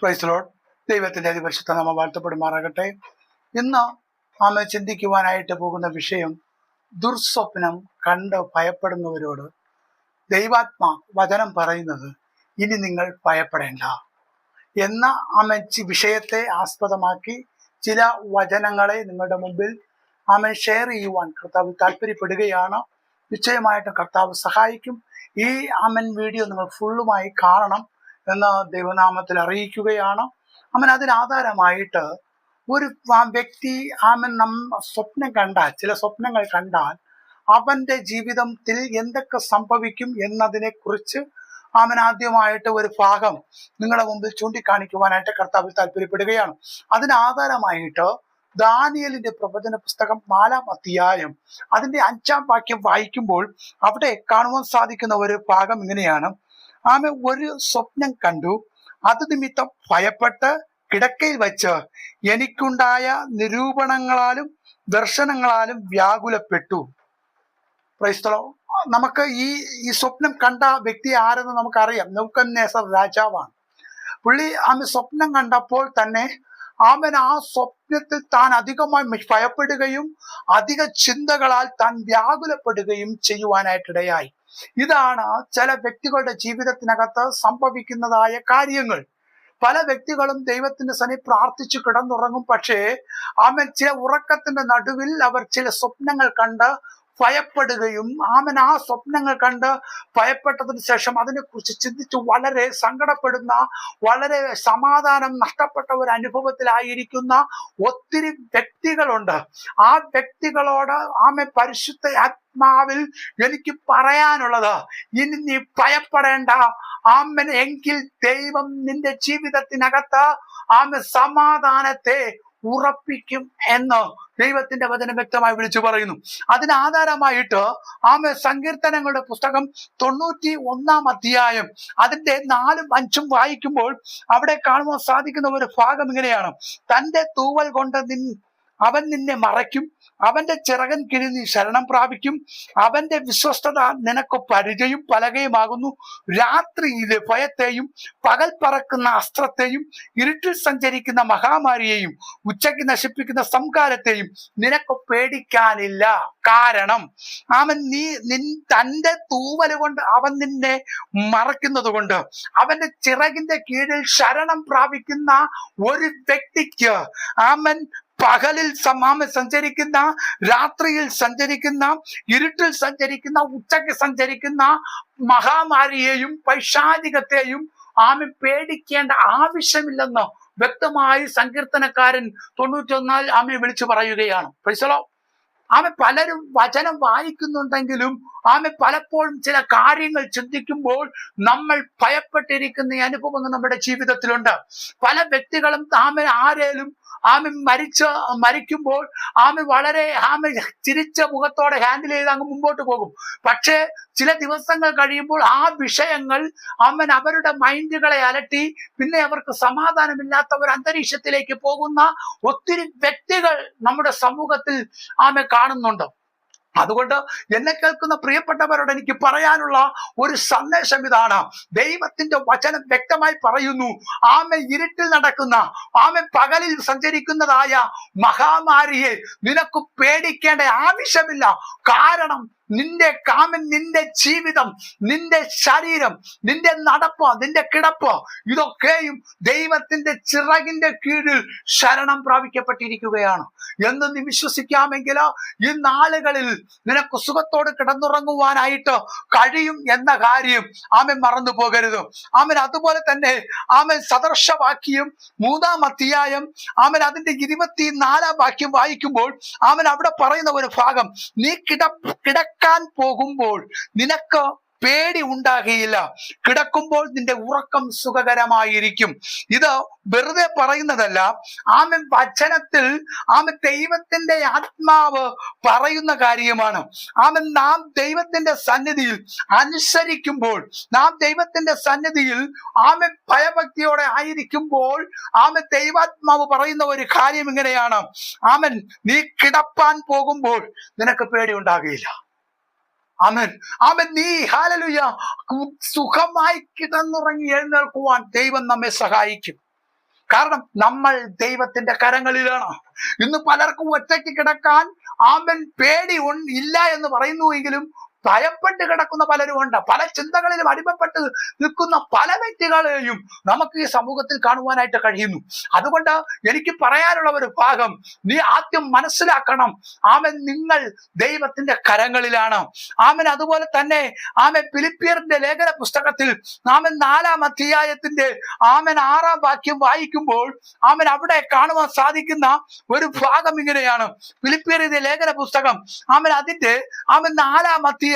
പ്രൈസ്ലോഡ് ദൈവത്തിന്റെ അതിപരിശുദ്ധ നാമം വാഴ്ത്തപ്പെടുമാറാകട്ടെ. ഇന്ന് നാം ചിന്തിക്കുവാനായിട്ട് പോകുന്ന വിഷയം ദുർസ്വപ്നം കണ്ട് ഭയപ്പെടുന്നവരോട് ദൈവാത്മാ വചനം പറയുന്നത് ഇനി നിങ്ങൾ ഭയപ്പെടേണ്ട. എന്ന ആമൻ വിഷയത്തെ ആസ്പദമാക്കി ചില വചനങ്ങളെ നിങ്ങളുടെ മുമ്പിൽ ആമൻ ഷെയർ ചെയ്യുവാൻ കർത്താവ് താല്പര്യപ്പെടുകയാണ് നിശ്ചയമായിട്ടും കർത്താവ് സഹായിക്കും. ഈ ആമൻ വീഡിയോ നിങ്ങൾ ഫുള്ളുമായി കാണണം. എന്ന് ദൈവനാമത്തിൽ അറിയിക്കുകയാണ്. അവൻ അതിനാധാരമായിട്ട് ഒരു വ്യക്തി ആമൻ നം സ്വപ്നം കണ്ടാൽ ചില സ്വപ്നങ്ങൾ കണ്ടാൽ അവന്റെ ജീവിതത്തിൽ എന്തൊക്കെ സംഭവിക്കും എന്നതിനെ കുറിച്ച് അവൻ ആദ്യമായിട്ട് ഒരു ഭാഗം നിങ്ങളുടെ മുമ്പിൽ ചൂണ്ടിക്കാണിക്കുവാനായിട്ട് കർത്താവിൽ താല്പര്യപ്പെടുകയാണ്. അതിനാധാരമായിട്ട് ദാനിയലിന്റെ പ്രവചന പുസ്തകം നാലാം അധ്യായം അതിന്റെ അഞ്ചാം വാക്യം വായിക്കുമ്പോൾ അവിടെ കാണുവാൻ സാധിക്കുന്ന ഒരു ഭാഗം ഇങ്ങനെയാണ്. ആമ ഒരു സ്വപ്നം കണ്ടു. അത് നിമിത്തം ഭയപ്പെട്ട് കിടക്കയിൽ വച്ച് എനിക്കുണ്ടായ നിരൂപണങ്ങളാലും ദർശനങ്ങളാലും വ്യാകുലപ്പെട്ടു. ക്രൈസ്തലോ നമുക്ക് ഈ ഈ സ്വപ്നം കണ്ട വ്യക്തി ആരെന്ന് നമുക്കറിയാം. നൗക്കന്നേസർ രാജാവാണ്. പുള്ളി ആമ സ്വപ്നം കണ്ടപ്പോൾ തന്നെ ആമൻ ആ സ്വപ്നത്തിൽ താൻ അധികമായി ഭയപ്പെടുകയും അധിക ചിന്തകളാൽ താൻ വ്യാകുലപ്പെടുകയും ചെയ്യുവാനായിട്ടിടയായി. ഇതാണ് ചില വ്യക്തികളുടെ ജീവിതത്തിനകത്ത് സംഭവിക്കുന്നതായ കാര്യങ്ങൾ. പല വ്യക്തികളും ദൈവത്തിന്റെ സനി പ്രാർത്ഥിച്ചു കിടന്നുറങ്ങും. പക്ഷേ അവൻ ചില ഉറക്കത്തിന്റെ നടുവിൽ അവർ ചില സ്വപ്നങ്ങൾ കണ്ട് ഭയപ്പെടുകയും ആമൻ ആ സ്വപ്നങ്ങൾ കണ്ട് ഭയപ്പെട്ടതിന് ശേഷം അതിനെ കുറിച്ച് ചിന്തിച്ച് വളരെ സങ്കടപ്പെടുന്ന വളരെ സമാധാനം നഷ്ടപ്പെട്ട ഒരു അനുഭവത്തിലായിരിക്കുന്ന ഒത്തിരി വ്യക്തികളുണ്ട്. ആ വ്യക്തികളോട് ആമെ പരിശുദ്ധ ആത്മാവിൽ എനിക്ക് പറയാനുള്ളത് ഇനി നീ ഭയപ്പെടേണ്ട. ആമൻ എങ്കിൽ ദൈവം നിന്റെ ജീവിതത്തിനകത്ത് ആമ സമാധാനത്തെ ഉറപ്പിക്കും എന്ന് ദൈവത്തിന്റെ വചനം വ്യക്തമായി വിളിച്ചു പറയുന്നു. അതിന് ആധാരമായിട്ട് ആമ സങ്കീർത്തനങ്ങളുടെ പുസ്തകം തൊണ്ണൂറ്റി ഒന്നാം അധ്യായം അതിന്റെ നാലും അഞ്ചും വായിക്കുമ്പോൾ അവിടെ കാണുവാൻ സാധിക്കുന്ന ഒരു ഭാഗം ഇങ്ങനെയാണ്. തന്റെ തൂവൽ കൊണ്ട് നിൻ അവൻ നിന്നെ മറയ്ക്കും. അവന്റെ ചിറകൻ കീഴിൽ നീ ശരണം പ്രാപിക്കും. അവന്റെ വിശ്വസ്തത നിനക്ക് പരിചയും പലകയുമാകുന്നു. രാത്രിയിലെ ഭയത്തെയും പകൽ പറക്കുന്ന അസ്ത്രത്തെയും ഇരുട്ടിൽ സഞ്ചരിക്കുന്ന മഹാമാരിയെയും ഉച്ചയ്ക്ക് നശിപ്പിക്കുന്ന സംകാരത്തെയും നിനക്ക് പേടിക്കാനില്ല. കാരണം അവൻ നീ നിൻ തന്റെ തൂവൽ കൊണ്ട് അവൻ നിന്നെ മറക്കുന്നത് കൊണ്ട് അവന്റെ ചിറകിന്റെ കീഴിൽ ശരണം പ്രാപിക്കുന്ന ഒരു വ്യക്തിക്ക് അവൻ പകലിൽ സമാമ സഞ്ചരിക്കുന്ന രാത്രിയിൽ സഞ്ചരിക്കുന്ന ഇരുട്ടിൽ സഞ്ചരിക്കുന്ന ഉച്ചയ്ക്ക് സഞ്ചരിക്കുന്ന മഹാമാരിയെയും പൈശാചികത്തെയും ആമ പേടിക്കേണ്ട ആവശ്യമില്ലെന്ന് വ്യക്തമായി സങ്കീർത്തനക്കാരൻ തൊണ്ണൂറ്റി ഒന്നാൽ ആമയെ വിളിച്ചു പറയുകയാണ്. പൈസലോ ആമ പലരും വചനം വായിക്കുന്നുണ്ടെങ്കിലും ആമെ പലപ്പോഴും ചില കാര്യങ്ങൾ ചിന്തിക്കുമ്പോൾ നമ്മൾ ഭയപ്പെട്ടിരിക്കുന്ന അനുഭവങ്ങൾ നമ്മുടെ ജീവിതത്തിലുണ്ട്. പല വ്യക്തികളും ആമ ആരേലും ആമ മരിച്ച മരിക്കുമ്പോൾ ആമ വളരെ ആമ ചിരിച്ച മുഖത്തോടെ ഹാൻഡിൽ ചെയ്ത് അങ്ങ് മുമ്പോട്ട് പോകും. പക്ഷേ ചില ദിവസങ്ങൾ കഴിയുമ്പോൾ ആ വിഷയങ്ങൾ അവൻ അവരുടെ മൈൻഡുകളെ അലട്ടി പിന്നെ അവർക്ക് സമാധാനമില്ലാത്ത ഒരു അന്തരീക്ഷത്തിലേക്ക് പോകുന്ന ഒത്തിരി വ്യക്തികൾ നമ്മുടെ സമൂഹത്തിൽ ആമെ കാണുന്നുണ്ട്. അതുകൊണ്ട് എന്നെ കേൾക്കുന്ന പ്രിയപ്പെട്ടവരോട് എനിക്ക് പറയാനുള്ള ഒരു സന്ദേശം ഇതാണ്. ദൈവത്തിന്റെ വചനം വ്യക്തമായി പറയുന്നു ആമെ ഇരുട്ടിൽ നടക്കുന്ന ആമെ പകലിൽ സഞ്ചരിക്കുന്നതായ മഹാമാരിയെ നിനക്ക് പേടിക്കേണ്ട ആവശ്യമില്ല. കാരണം നിന്റെ കാമൻ നിന്റെ ജീവിതം നിന്റെ ശരീരം നിന്റെ നടപ്പ് നിന്റെ കിടപ്പ് ഇതൊക്കെയും ദൈവത്തിന്റെ ചിറകിന്റെ കീഴിൽ ശരണം പ്രാപിക്കപ്പെട്ടിരിക്കുകയാണ്. എന്ന് നീ ഈ നാളുകളിൽ നിനക്ക് സുഖത്തോട് കിടന്നുറങ്ങുവാനായിട്ട് കഴിയും എന്ന കാര്യം ആമൻ മറന്നു പോകരുത്. ആമൻ അതുപോലെ തന്നെ ആമൻ സദർശവാക്യം മൂന്നാം അധ്യായം ആമൻ അതിന്റെ ഇരുപത്തി നാലാം വാക്യം വായിക്കുമ്പോൾ ആമൻ അവിടെ പറയുന്ന ഒരു ഭാഗം നീ കിട കിട കിടക്കാൻ പോകുമ്പോൾ നിനക്ക് പേടി ഉണ്ടാകുകയില്ല. കിടക്കുമ്പോൾ നിന്റെ ഉറക്കം സുഖകരമായിരിക്കും. ഇത് വെറുതെ പറയുന്നതല്ല. ആമൻ വചനത്തിൽ ആമൻ ദൈവത്തിന്റെ ആത്മാവ് പറയുന്ന കാര്യമാണ്. ആമൻ നാം ദൈവത്തിന്റെ സന്നിധിയിൽ അനുസരിക്കുമ്പോൾ നാം ദൈവത്തിന്റെ സന്നിധിയിൽ ആമൻ ഭയഭക്തിയോടെ ആയിരിക്കുമ്പോൾ ആമൻ ദൈവാത്മാവ് പറയുന്ന ഒരു കാര്യം ഇങ്ങനെയാണ്. ആമൻ നീ കിടപ്പാൻ പോകുമ്പോൾ നിനക്ക് പേടി ഉണ്ടാകുകയില്ല. ആമൻ. അമൻ നീ ഹാലലുയ സുഖമായി കിടന്നുറങ്ങി എഴുന്നേൽക്കുവാൻ ദൈവം നമ്മെ സഹായിക്കും. കാരണം നമ്മൾ ദൈവത്തിന്റെ കരങ്ങളിലാണ്. ഇന്ന് പലർക്കും ഒറ്റയ്ക്ക് കിടക്കാൻ ആമൻ പേടി ഇല്ല എന്ന് പറയുന്നുവെങ്കിലും ഭയപ്പെട്ട് കിടക്കുന്ന പലരും ഉണ്ട്. പല ചിന്തകളിലും അടിമപ്പെട്ട് നിൽക്കുന്ന പല വ്യക്തികളെയും നമുക്ക് ഈ സമൂഹത്തിൽ കാണുവാനായിട്ട് കഴിയുന്നു. അതുകൊണ്ട് എനിക്ക് പറയാനുള്ള ഒരു ഭാഗം നീ ആദ്യം മനസ്സിലാക്കണം. ആമൻ നിങ്ങൾ ദൈവത്തിന്റെ കരങ്ങളിലാണ്. ആമൻ അതുപോലെ തന്നെ ആമൻ ഫിലിപ്പിയറിന്റെ ലേഖന പുസ്തകത്തിൽ ആമൻ നാലാം അധ്യായത്തിന്റെ ആമൻ ആറാം വാക്യം വായിക്കുമ്പോൾ ആമൻ അവിടെ കാണുവാൻ സാധിക്കുന്ന ഒരു ഭാഗം ഇങ്ങനെയാണ്. ഫിലിപ്പിയറിന്റെ ലേഖന പുസ്തകം ആമൻ അതിന്റെ ആമൻ നാലാം അധ്യായം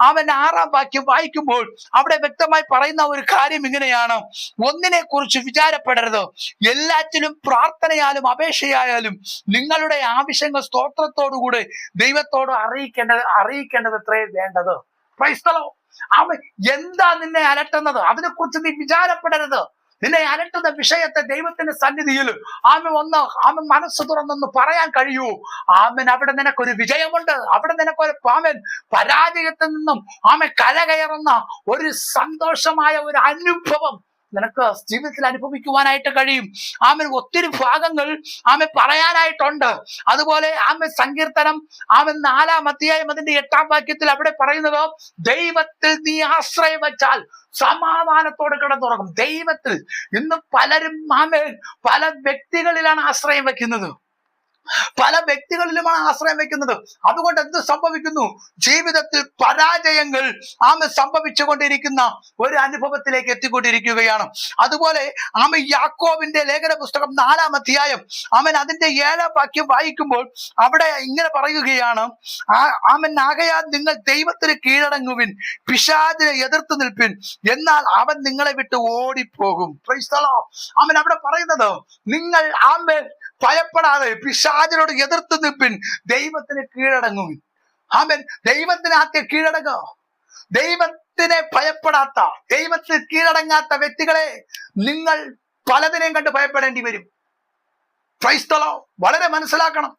അവൻ ആറാം വാക്യം വായിക്കുമ്പോൾ അവിടെ വ്യക്തമായി പറയുന്ന ഒരു കാര്യം ഇങ്ങനെയാണ്. ഒന്നിനെ കുറിച്ച് വിചാരപ്പെടരുത്. എല്ലാറ്റിലും പ്രാർത്ഥനയാലും അപേക്ഷയായാലും നിങ്ങളുടെ ആവശ്യങ്ങൾ സ്തോത്രത്തോടുകൂടെ ദൈവത്തോട് അറിയിക്കേണ്ടത് അറിയിക്കേണ്ടത് എത്രയും വേണ്ടത് ക്രൈസ്തലോ എന്താ നിന്നെ അലട്ടുന്നത്? അതിനെക്കുറിച്ച് നീ വിചാരപ്പെടരുത്. നിന്നെ അലട്ടുന്ന വിഷയത്തെ ദൈവത്തിന്റെ സന്നിധിയിൽ ആമ ഒന്ന് ആമ മനസ്സ് തുറന്നൊന്ന് പറയാൻ കഴിയൂ. ആമൻ അവിടെ നിനക്കൊരു വിജയമുണ്ട്. അവിടെ നിനക്കൊരു ആമൻ പരാജയത്തിൽ നിന്നും ആമ കരകയറുന്ന ഒരു സന്തോഷമായ ഒരു അനുഭവം നിനക്ക് ജീവിതത്തിൽ അനുഭവിക്കുവാനായിട്ട് കഴിയും. ആമൻ. ഒത്തിരി ഭാഗങ്ങൾ ആമെ പറയാനായിട്ടുണ്ട്. അതുപോലെ ആമെ സങ്കീർത്തനം ആമൻ നാലാം അധ്യായം അതിന്റെ എട്ടാം വാക്യത്തിൽ അവിടെ പറയുന്നത് ദൈവത്തിൽ നീ ആശ്രയം വച്ചാൽ സമാധാനത്തോടെ കിടന്നുറങ്ങും. ദൈവത്തിൽ ഇന്ന് പലരും ആമേ പല വ്യക്തികളിലാണ് ആശ്രയം വെക്കുന്നത് പല വ്യക്തികളിലുമാണ് ആശ്രയം വെക്കുന്നത്. അതുകൊണ്ട് എന്ത് സംഭവിക്കുന്നു? ജീവിതത്തിൽ പരാജയങ്ങൾ ആമ സംഭവിച്ചുകൊണ്ടിരിക്കുന്ന ഒരു അനുഭവത്തിലേക്ക് എത്തിക്കൊണ്ടിരിക്കുകയാണ്. അതുപോലെ ആമ യാക്കോവിന്റെ ലേഖന പുസ്തകം നാലാം അധ്യായം അവൻ അതിന്റെ ഏഴാം വാക്യം വായിക്കുമ്പോൾ അവിടെ ഇങ്ങനെ പറയുകയാണ് ആമൻ ആകയാൽ നിങ്ങൾ ദൈവത്തിന് കീഴടങ്ങുവിൻ പിശാദിനെ എതിർത്ത് നിൽപ്പിൻ എന്നാൽ അവൻ നിങ്ങളെ വിട്ട് ഓടിപ്പോകും. അവൻ അവിടെ പറയുന്നത് നിങ്ങൾ ആമേൻ ഭയപ്പെടാതെ പിശാചിനോട് എതിർത്ത് നിൽപ്പിൻ ദൈവത്തിന് കീഴടങ്ങുക ആമേൻ. ദൈവത്തിന് ആദ്യം കീഴടങ്ങുക. ദൈവത്തിനെ ഭയപ്പെടാത്ത ദൈവത്തിന് കീഴടങ്ങാത്ത വ്യക്തികളെ നിങ്ങൾ പലതിനെയും കണ്ട് ഭയപ്പെടേണ്ടി വരും. ക്രൈസ്തലോ വളരെ മനസ്സിലാക്കണം.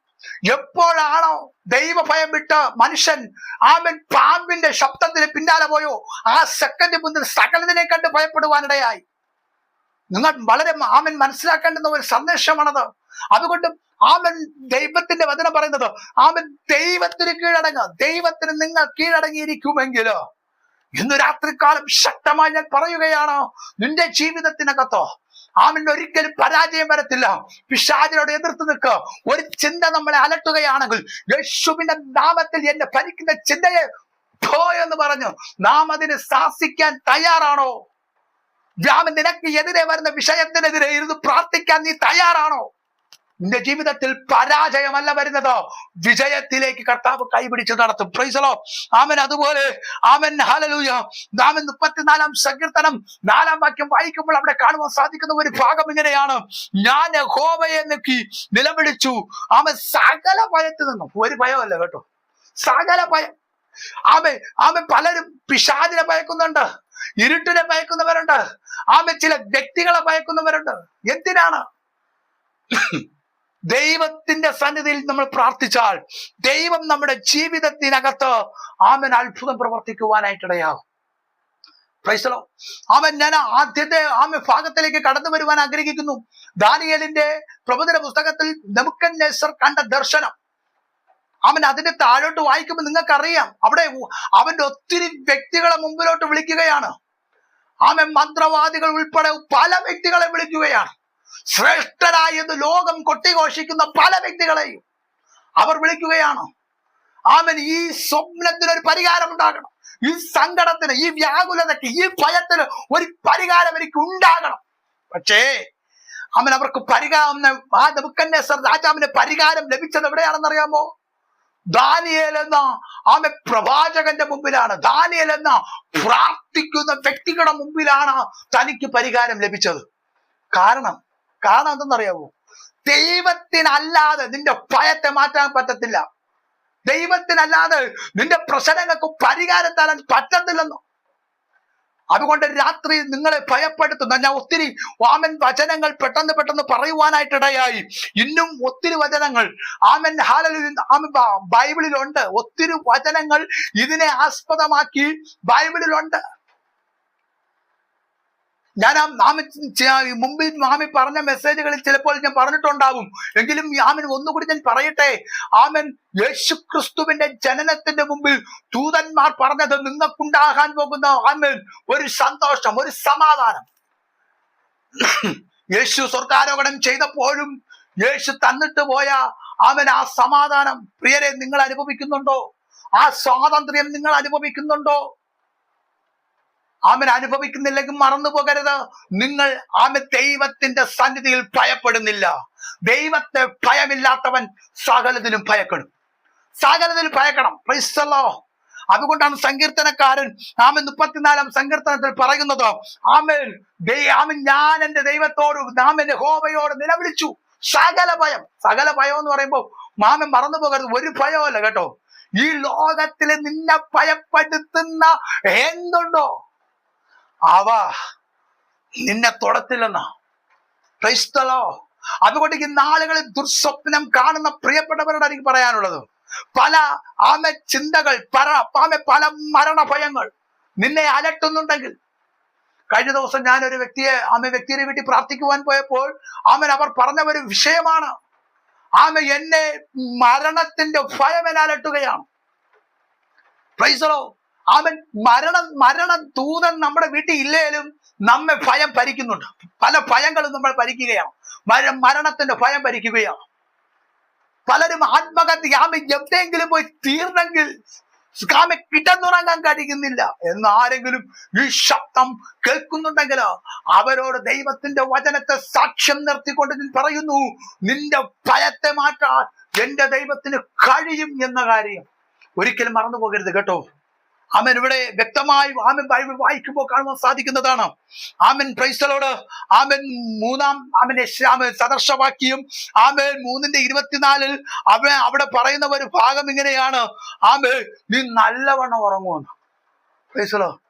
എപ്പോഴാണോ ദൈവ ഭയം വിട്ട് മനുഷ്യൻ ആമൻ പാമ്പിന്റെ ശബ്ദത്തിന് പിന്നാലെ പോയോ ആ സെക്കൻഡ് മുന്നിൽ സകലതിനെ കണ്ട് ഭയപ്പെടുവാനിടയായി. നിങ്ങൾ വളരെ ആമൻ മനസ്സിലാക്കേണ്ടുന്ന ഒരു സന്ദേശമാണത്. അതുകൊണ്ട് ആമൻ ദൈവത്തിന്റെ വചനം പറയുന്നത് ആമൻ ദൈവത്തിന് കീഴടങ്ങുക ദൈവത്തിന് നിങ്ങൾ കീഴടങ്ങിയിരിക്കുമെങ്കിലോ? ഇന്ന് രാത്രികാലം ശക്തമായി ഞാൻ പറയുകയാണോ നിന്റെ ജീവിതത്തിനകത്തോ ആമിന് ഒരിക്കലും പരാജയം വരത്തില്ല. പിശാചിനോട് എതിർത്ത് നിൽക്കുക ഒരു ചിന്ത നമ്മളെ അലട്ടുകയാണെങ്കിൽ യേശുവിന്റെ നാമത്തിൽ എന്നെ ഭരിക്കുന്ന ചിന്തയെ പോ എന്ന് പറഞ്ഞു. നാം അതിന് ശാസിക്കാൻ തയ്യാറാണോ? രാമൻ നിനക്ക് എതിരെ വരുന്ന വിഷയത്തിനെതിരെ ഇരുന്ന് പ്രാർത്ഥിക്കാൻ നീ തയ്യാറാണോ? നിന്റെ ജീവിതത്തിൽ പരാജയമല്ല വരുന്നത്. വിജയത്തിലേക്ക് കർത്താവ് കൈപിടിച്ച് നടത്തും. പ്രൈസലോ ആമൻ. അതുപോലെ ആമൻ. ഹാലലൂയ ആമൻ. മുപ്പത്തിനാലാം സങ്കീർത്തനം നാലാം വാക്യം വായിക്കുമ്പോൾ അവിടെ കാണുവാൻ സാധിക്കുന്ന ഒരു ഭാഗം ഇങ്ങനെയാണ്. ഞാൻ ഹോമയെ നോക്കി നിലവിളിച്ചു. ആമൻ. സകല ഭയത്തിൽ നിന്നും. ഒരു ഭയമല്ല കേട്ടോ. സകല ഭയം. ആമെ ആമെ പലരും പിശാദിനെ ഭയക്കുന്നുണ്ട്. ഇരുട്ടിനെ ഭയക്കുന്നവരുണ്ട്. ആമെ ചില വ്യക്തികളെ ഭയക്കുന്നവരുണ്ട്. എന്തിനാണ്? ദൈവത്തിന്റെ സന്നിധിയിൽ നമ്മൾ പ്രാർത്ഥിച്ചാൽ ദൈവം നമ്മുടെ ജീവിതത്തിനകത്ത് ആമൻ അത്ഭുതം പ്രവർത്തിക്കുവാനായിട്ടിടയാകും. പ്രൈസലോ അവൻ ഞാൻ ആദ്യത്തെ ആമ ഭാഗത്തിലേക്ക് കടന്നു വരുവാൻ ആഗ്രഹിക്കുന്നു. ദാനിയലിന്റെ പ്രബോധന പുസ്തകത്തിൽ നമുക്കൻ നെസർ കണ്ട ദർശനം. അവൻ അതിന്റെ താഴോട്ട് വായിക്കുമ്പോൾ നിങ്ങൾക്കറിയാം അവിടെ അവന്റെ ഒത്തിരി വ്യക്തികളെ മുമ്പിലോട്ട് വിളിക്കുകയാണ്. ആമൻ മന്ത്രവാദികൾ ഉൾപ്പെടെ പല വ്യക്തികളെ വിളിക്കുകയാണ്. ശ്രേഷ്ഠരായത് ലോകം കൊട്ടിഘോഷിക്കുന്ന പല വ്യക്തികളെയും അവർ വിളിക്കുകയാണ്. ആമൻ. ഈ സ്വപ്നത്തിന് ഒരു പരിഹാരം ഉണ്ടാകണം. ഈ സങ്കടത്തിന് ഈ വ്യാകുലതയ്ക്ക് ഈ ഭയത്തിന് ഒരു പരിഹാരം എനിക്ക് ഉണ്ടാകണം. പക്ഷേ അവൻ അവർക്ക് പരിഹാരം ആ സർ രാജാവിന് പരിഹാരം ലഭിച്ചത് എവിടെയാണെന്നറിയാമോ ദാനിയേൽ എന്ന ആമെ പ്രവാചകന്റെ മുമ്പിലാണ്. ദാനിയേൽ എന്ന പ്രാർത്ഥിക്കുന്ന വ്യക്തികളുടെ മുമ്പിലാണ് തനിക്ക് പരിഹാരം ലഭിച്ചത്. കാരണം കാരണം എന്തെന്നറിയാവോ? ദൈവത്തിനല്ലാതെ നിന്റെ ഭയത്തെ മാറ്റാൻ പറ്റത്തില്ല. ദൈവത്തിനല്ലാതെ നിന്റെ പ്രശ്നങ്ങൾക്ക് പരിഹാരം തരാൻ പറ്റത്തില്ലെന്നോ? അതുകൊണ്ട് രാത്രി നിങ്ങളെ ഭയപ്പെടുത്തുന്ന ഞാൻ ഒത്തിരി വാമൻ വചനങ്ങൾ പെട്ടെന്ന് പെട്ടെന്ന് പറയുവാനായിട്ടിടയായി. ഇന്നും ഒത്തിരി വചനങ്ങൾ. ആമൻ ഹാലലിൽ ആമൻ ബൈബിളിലുണ്ട്. ഒത്തിരി വചനങ്ങൾ ഇതിനെ ആസ്പദമാക്കി ബൈബിളിലുണ്ട്. ഞാൻ ആ ആമ മുമ്പിൽ മാമി പറഞ്ഞ മെസ്സേജുകളിൽ ചിലപ്പോൾ ഞാൻ പറഞ്ഞിട്ടുണ്ടാകും എങ്കിലും ആമൻ ഒന്നുകൂടി ഞാൻ പറയട്ടെ. ആമൻ യേശു ക്രിസ്തുവിന്റെ ജനനത്തിന്റെ മുമ്പിൽ ദൂതന്മാർ പറഞ്ഞത് നിങ്ങൾക്കുണ്ടാകാൻ പോകുന്ന ആമൻ ഒരു സന്തോഷം ഒരു സമാധാനം. യേശു സ്വർഗാരോഹണം ചെയ്തപ്പോഴും യേശു തന്നിട്ട് പോയ അവൻ ആ സമാധാനം പ്രിയരെ നിങ്ങൾ അനുഭവിക്കുന്നുണ്ടോ? ആ സ്വാതന്ത്ര്യം നിങ്ങൾ അനുഭവിക്കുന്നുണ്ടോ? ആമൻ അനുഭവിക്കുന്നില്ലെങ്കിൽ മറന്നു പോകരുത്. നിങ്ങൾ ആമ ദൈവത്തിന്റെ സന്നിധിയിൽ ഭയപ്പെടുന്നില്ല. ദൈവത്തെ ഭയമില്ലാത്തവൻ സകലത്തിലും ഭയക്കണം സകലത്തിലും ഭയക്കണം. പൈസല്ലോ അതുകൊണ്ടാണ് സങ്കീർത്തനക്കാരൻ ആമൻ മുപ്പത്തിനാലാം സങ്കീർത്തനത്തിൽ പറയുന്നത് ആമൻ ആമൻ ഞാൻ എന്റെ ദൈവത്തോട് ആമൻ ഹോബയോട് നിലവിളിച്ചു. സകല ഭയം. സകല ഭയം എന്ന് പറയുമ്പോൾ മാമൻ മറന്നു പോകരുത്. ഒരു ഭയമല്ല കേട്ടോ. ഈ ലോകത്തിൽ നിന്നെ ഭയപ്പെടുത്തുന്ന എന്തുണ്ടോ? അവ നിന്നെ തൊടത്തില്ലെന്ന. ക്രൈസ്തലോ അതുകൊണ്ട് ഈ നാളുകളിൽ ദുർസ്വപ്നം കാണുന്ന പ്രിയപ്പെട്ടവരോട് എനിക്ക് പറയാനുള്ളത്. പല ആമ ചിന്തകൾ പല ആമ പല മരണ ഭയങ്ങൾ നിന്നെ അലട്ടുന്നുണ്ടെങ്കിൽ കഴിഞ്ഞ ദിവസം ഞാൻ ഒരു വ്യക്തിയെ ആമ വ്യക്തിയെ വീട്ടിൽ പ്രാർത്ഥിക്കുവാൻ പോയപ്പോൾ ആമൻ അവർ പറഞ്ഞ ഒരു വിഷയമാണ്. ആമ എന്നെ മരണത്തിന്റെ ഭയം അലട്ടുകയാണ്. പ്രൈസറോ അവൻ മരണം മരണം ദൂതൻ നമ്മുടെ വീട്ടിൽ ഇല്ലേലും നമ്മെ ഭയം ഭരിക്കുന്നുണ്ട്. പല ഭയങ്ങളും നമ്മൾ ഭരിക്കുകയാണ്. മര- മരണത്തിന്റെ ഭയം ഭരിക്കുകയാണ്. പലരും ആത്മഹത്യ ആമ എവിടെയെങ്കിലും പോയി തീർന്നെങ്കിൽ ആമ കിടന്നുറങ്ങാൻ കഴിയുന്നില്ല. എന്ന് ആരെങ്കിലും ഈ ശബ്ദം കേൾക്കുന്നുണ്ടെങ്കിലോ അവരോട് ദൈവത്തിന്റെ വചനത്തെ സാക്ഷ്യം നിർത്തിക്കൊണ്ട് പറയുന്നു നിന്റെ ഭയത്തെ മാറ്റാൻ എന്റെ ദൈവത്തിന് കഴിയും എന്ന കാര്യം ഒരിക്കലും മറന്നു പോകരുത് കേട്ടോ. ആമൻ. ഇവിടെ വ്യക്തമായി ആമൻ ബൈബിൾ വായിക്കുമ്പോൾ കാണുവാൻ സാധിക്കുന്നതാണ്. ആമൻ. പ്രൈസലോട് ആമൻ. മൂന്നാം ആമൻ ആമൻ. സദർശവാക്യം ആമൻ. മൂന്നിന്റെ ഇരുപത്തിനാലിൽ അവൻ അവിടെ പറയുന്ന ഒരു ഭാഗം ഇങ്ങനെയാണ്. ആമൻ. നീ നല്ലവണ്ണം ഉറങ്ങുമെന്ന് പ്രൈസലോ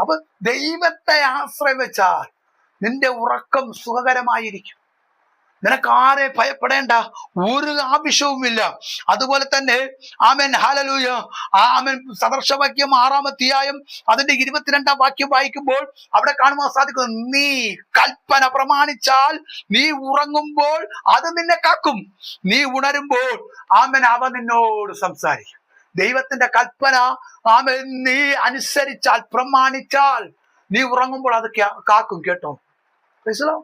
അപ്പൊ ദൈവത്തെ ആശ്രയം വെച്ചാൽ നിന്റെ ഉറക്കം സുഖകരമായിരിക്കും. നിനക്ക് ആരെ ഭയപ്പെടേണ്ട ഒരു ആവശ്യവുമില്ല. അതുപോലെ തന്നെ ആമൻ ഹാലലൂയ ആമൻ സദർശവാക്യം ആറാമത്തിയായും അതിന്റെ ഇരുപത്തിരണ്ടാം വാക്യം വായിക്കുമ്പോൾ അവിടെ കാണുവാൻ സാധിക്കുന്നു നീ കൽപ്പന പ്രമാണിച്ചാൽ നീ ഉറങ്ങുമ്പോൾ അത് നിന്നെ കാക്കും. നീ ഉണരുമ്പോൾ ആമൻ അവ നിന്നോട് സംസാരിക്കും. ദൈവത്തിന്റെ കൽപ്പന ആമൻ നീ അനുസരിച്ചാൽ പ്രമാണിച്ചാൽ നീ ഉറങ്ങുമ്പോൾ അത് കാക്കും കേട്ടോ. മനസ്സിലോ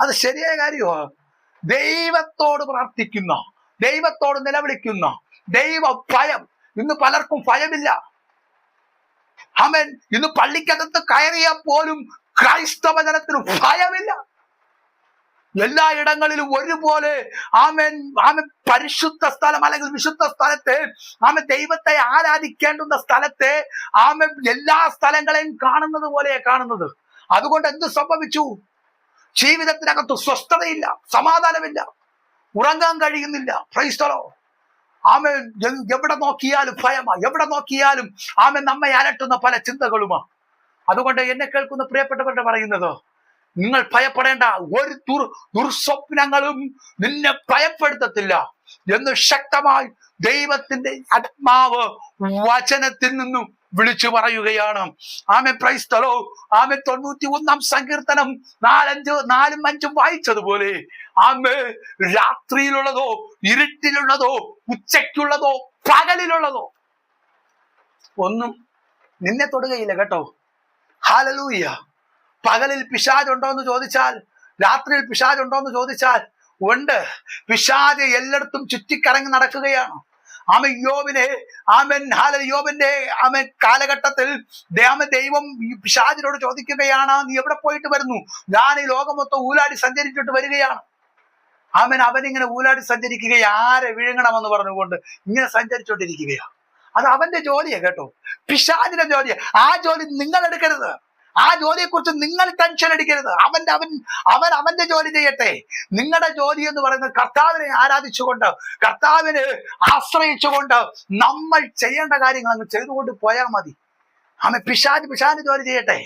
അത് ശരിയായ കാര്യമാണ് ദൈവത്തോട് പ്രാർത്ഥിക്കുന്ന ദൈവത്തോട് നിലവിളിക്കുന്ന ദൈവ ഭയം. ഇന്ന് പലർക്കും ഭയമില്ല. അവൻ ഇന്ന് പള്ളിക്കകത്ത് കയറിയാൽ പോലും ക്രൈസ്തവ ജനത്തിന് ഭയമില്ല. എല്ലാ ഇടങ്ങളിലും ഒരുപോലെ ആമൻ ആമൻ പരിശുദ്ധ സ്ഥലം അല്ലെങ്കിൽ വിശുദ്ധ സ്ഥലത്തെ ആമ ദൈവത്തെ ആരാധിക്കേണ്ടുന്ന സ്ഥലത്തെ ആമ എല്ലാ സ്ഥലങ്ങളെയും കാണുന്നത് പോലെയാണ് കാണുന്നത്. അതുകൊണ്ട് എന്ത് സംഭവിച്ചു? ജീവിതത്തിനകത്ത് സ്വസ്ഥതയില്ല സമാധാനമില്ല ഉറങ്ങാൻ കഴിയുന്നില്ല. ക്രൈസ്തലോ ആമ എവിടെ നോക്കിയാലും ഭയമാ. എവിടെ നോക്കിയാലും ആമ നമ്മെ അലട്ടുന്ന പല ചിന്തകളുമാ. അതുകൊണ്ട് എന്നെ കേൾക്കുന്ന പ്രിയപ്പെട്ടവരുടെ പറയുന്നത് നിങ്ങൾ ഭയപ്പെടേണ്ട. ഒരു ദുർ ദുർസ്വപ്നങ്ങളും നിന്നെ ഭയപ്പെടുത്തത്തില്ല എന്ന് ശക്തമായി ദൈവത്തിന്റെ ആത്മാവ് വചനത്തിൽ നിന്നും വിളിച്ചു പറയുകയാണ്. ആമെ പ്രൈസ്തലോ ആമെ തൊണ്ണൂറ്റി ഒന്നാം സങ്കീർത്തനം നാലഞ്ച് നാലും അഞ്ചും വായിച്ചതുപോലെ ആമേ രാത്രിയിലുള്ളതോ ഇരുട്ടിലുള്ളതോ ഉച്ചയ്ക്കുള്ളതോ പകലിലുള്ളതോ ഒന്നും നിന്നെ തൊടുകയില്ല കേട്ടോ. ഹാലലൂയ്യ പകലിൽ പിശാജ് ഉണ്ടോ എന്ന് ചോദിച്ചാൽ രാത്രിയിൽ പിശാജ് ഉണ്ടോ എന്ന് ചോദിച്ചാൽ ഉണ്ട്. പിശാജ് എല്ലായിടത്തും ചുറ്റിക്കറങ്ങി നടക്കുകയാണ്. ആമ യോബിനെ ആമൻ ഹാല യോബിന്റെ ആമൻ കാലഘട്ടത്തിൽ ആമൻ ദൈവം പിശാചിനോട് ചോദിക്കുകയാണ് നീ എവിടെ പോയിട്ട് വരുന്നു? ഞാൻ ഈ ലോകം മൊത്തം ഊലാടി സഞ്ചരിച്ചിട്ട് വരികയാണ്. ആമൻ അവനിങ്ങനെ ഊലാടി സഞ്ചരിക്കുക ആരെ വിഴുങ്ങണമെന്ന് പറഞ്ഞുകൊണ്ട് ഇങ്ങനെ സഞ്ചരിച്ചോണ്ടിരിക്കുകയാണ്. അത് അവന്റെ ജോലിയാ കേട്ടോ. പിശാചിന്റെ ജോലിയാ. ആ ജോലി നിങ്ങൾ എടുക്കരുത്. ആ ജോലിയെ കുറിച്ച് നിങ്ങൾ ടെൻഷൻ അടിക്കരുത്. അവന്റെ അവൻ അവൻ അവന്റെ ജോലി ചെയ്യട്ടെ. നിങ്ങളുടെ ജോലി എന്ന് പറയുന്നത് കർത്താവിനെ ആരാധിച്ചുകൊണ്ട് കർത്താവിനെ ആശ്രയിച്ചുകൊണ്ട് നമ്മൾ ചെയ്യേണ്ട കാര്യങ്ങൾ അങ്ങ് ചെയ്തുകൊണ്ട് പോയാൽ മതി. ആമ പിശാജ് പിശാജ് ജോലി ചെയ്യട്ടെ.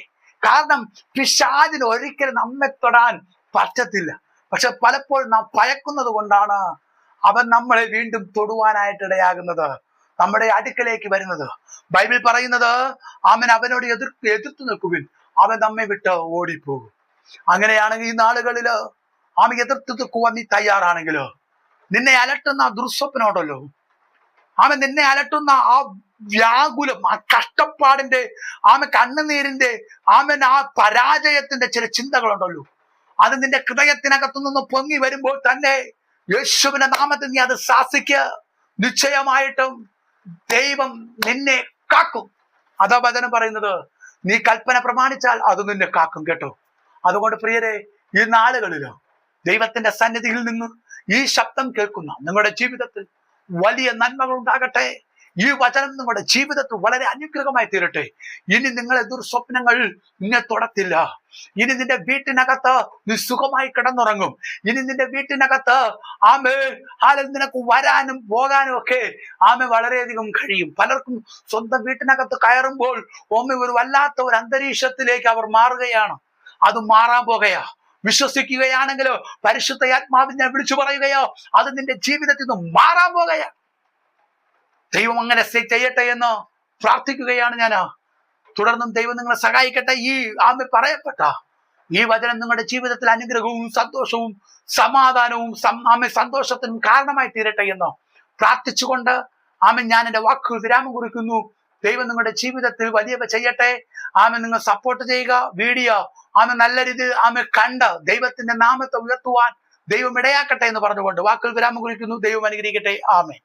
കാരണം പിശാജിന് ഒരിക്കലും നമ്മെ തൊടാൻ പറ്റത്തില്ല. പക്ഷെ പലപ്പോഴും നാം ഭയക്കുന്നത് കൊണ്ടാണ് അവൻ നമ്മളെ വീണ്ടും തൊടുവാനായിട്ട് ഇടയാകുന്നത്. നമ്മുടെ അടുക്കലേക്ക് വരുന്നത്. ബൈബിൾ പറയുന്നത് അവൻ അവനോട് എതിർ എതിർത്ത് നിൽക്കുവിൻ. അവൻ നമ്മെ വിട്ട് ഓടിപ്പോകും. അങ്ങനെയാണെങ്കിൽ ഈ നാളുകളിൽ അവൻ എതിർത്ത് നിൽക്കുവാൻ നീ തയ്യാറാണെങ്കിലോ? നിന്നെ അലട്ടുന്ന ആ ദുർസ്വപ്നമുണ്ടല്ലോ. അവൻ നിന്നെ അലട്ടുന്ന ആ വ്യാകുലം ആ കഷ്ടപ്പാടിന്റെ ആമ കണ്ണുനീരിന്റെ ആമൻ ആ പരാജയത്തിന്റെ ചില ചിന്തകളുണ്ടല്ലോ. അത് നിന്റെ ഹൃദയത്തിനകത്തു നിന്ന് പൊങ്ങി വരുമ്പോൾ തന്നെ യേശുവിന്റെ നാമത്തിൽ നീ അത് ശാസിക്ക് നിശ്ചയമായിട്ടും ദൈവം നിന്നെ കാക്കും. അതാ വചനം പറയുന്നത്. നീ കൽപ്പന പ്രമാണിച്ചാൽ അത് നിന്നെ കാക്കും കേട്ടോ. അതുകൊണ്ട് പ്രിയരെ ഈ നാളുകളിലോ ദൈവത്തിന്റെ സന്നിധിയിൽ നിന്ന് ഈ ശബ്ദം കേൾക്കുന്ന നിങ്ങളുടെ ജീവിതത്തിൽ വലിയ നന്മകൾ ഉണ്ടാകട്ടെ. ഈ വചനം നിങ്ങളുടെ ജീവിതത്തിൽ വളരെ അനുഗ്രഹമായി തീരട്ടെ. ഇനി നിങ്ങളെ ദുർസ്വപ്നങ്ങൾ നിന്നെ തൊടത്തില്ല. ഇനി നിന്റെ വീട്ടിനകത്ത് നീ സുഖമായി കിടന്നുറങ്ങും. ഇനി നിന്റെ വീട്ടിനകത്ത് ആമേ ഹാലിൽ നിനക്ക് വരാനും പോകാനും ഒക്കെ ആമെ വളരെയധികം കഴിയും. പലർക്കും സ്വന്തം വീട്ടിനകത്ത് കയറുമ്പോൾ ഓമ ഒരു വല്ലാത്ത ഒരു അന്തരീക്ഷത്തിലേക്ക് അവർ മാറുകയാണ്. അത് മാറാൻ പോകുകയാ. വിശ്വസിക്കുകയാണെങ്കിലോ പരിശുദ്ധ ആത്മാവിനെ വിളിച്ചു പറയുകയോ അത് നിന്റെ ജീവിതത്തിൽ നിന്ന് മാറാൻ പോകുകയാ. ദൈവം അങ്ങനെ ചെയ്യട്ടെ എന്ന് പ്രാർത്ഥിക്കുകയാണ് ഞാൻ. തുടർന്നും ദൈവം നിങ്ങളെ സഹായിക്കട്ടെ. ഈ ആമ പറയപ്പെട്ട ഈ വചനം നിങ്ങളുടെ ജീവിതത്തിൽ അനുഗ്രഹവും സന്തോഷവും സമാധാനവും ആമെ സന്തോഷത്തിനും കാരണമായി തീരട്ടെ എന്ന് പ്രാർത്ഥിച്ചുകൊണ്ട് ആമെ ഞാൻ എന്റെ വാക്കുകൾ വിരാമം കുറിക്കുന്നു. ദൈവം നിങ്ങളുടെ ജീവിതത്തിൽ വലിയവ ചെയ്യട്ടെ. ആമെ നിങ്ങൾ സപ്പോർട്ട് ചെയ്യുക വീഡിയോ ആമെ നല്ല രീതിയിൽ ആമെ കണ്ട് ദൈവത്തിന്റെ നാമത്തെ ഉയർത്തുവാൻ ദൈവം ഇടയാക്കട്ടെ എന്ന് പറഞ്ഞുകൊണ്ട് വാക്കുകൾ വിരാമം കുറിക്കുന്നു. ദൈവം അനുഗ്രഹിക്കട്ടെ. ആമേ